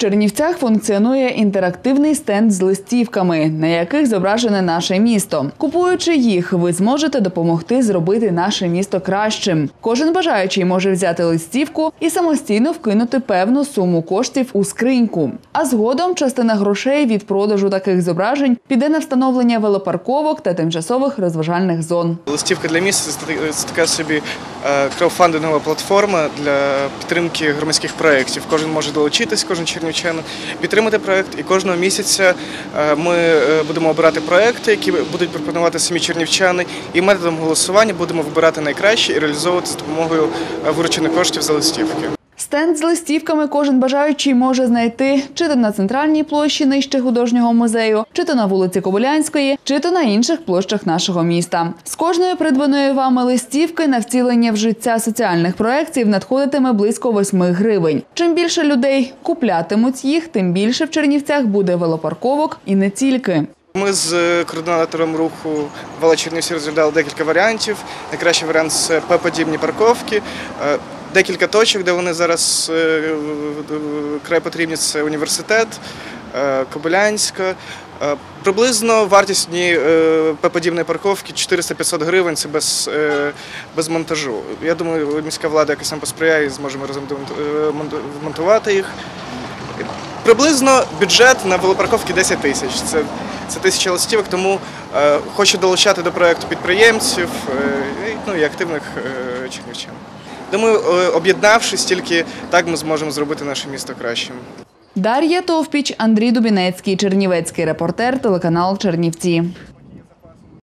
Чернівцях функціонує інтерактивний стенд з листівками, на яких зображене наше місто. Купуючи їх, ви зможете допомогти зробити наше місто кращим. Кожен бажаючий може взяти листівку і самостійно вкинути певну суму коштів у скриньку. А згодом частина грошей від продажу таких зображень піде на встановлення велопарковок та тимчасових розважальних зон. Листівка для міста це така- собі краудфандингова платформа для підтримки громадських проєктів. Кожен може долучитись, кожен чернівчанин, підтримати проєкт. І кожного місяця е, ми е, будемо обирати проєкти, які будуть пропонувати самі чернівчани. І методом голосування будемо вибирати найкраще і реалізовувати з допомогою е, виручених коштів за листівки. Стенд з листівками кожен бажаючий може знайти чи то на центральній площі нижче художнього музею, чи то на вулиці Кобилянської, чи то на інших площах нашого міста. З кожної придбаної вами листівки на втілення в життя соціальних проєктів надходитиме близько 8 гривень. Чим більше людей куплятимуть їх, тим більше в Чернівцях буде велопарковок і не тільки. Ми з е, координатором руху Вала Чернівці розглядали декілька варіантів. Найкращий варіант це П-подібні парковки. Декілька точок, де вони зараз е, край потрібні, це університет, е, Кобилянська. Е, Приблизно вартість однієї П-подібної парковки 400-500 гривень, це без, без монтажу. Я думаю, міська влада якось нам посприяє і зможемо разом демонт- монту- вмонтувати їх. Приблизно бюджет на велопарковки 10 тисяч. Це, це тисяча листівок, тому е, хочу долучати до проекту підприємців е, ну, і активних е, чернівчан. Думаю, е, об'єднавшись, тільки так ми зможемо зробити наше місто кращим. Дар'я Товпіч, Андрій Дубінецький, Чернівецький репортер, телеканал Чернівці.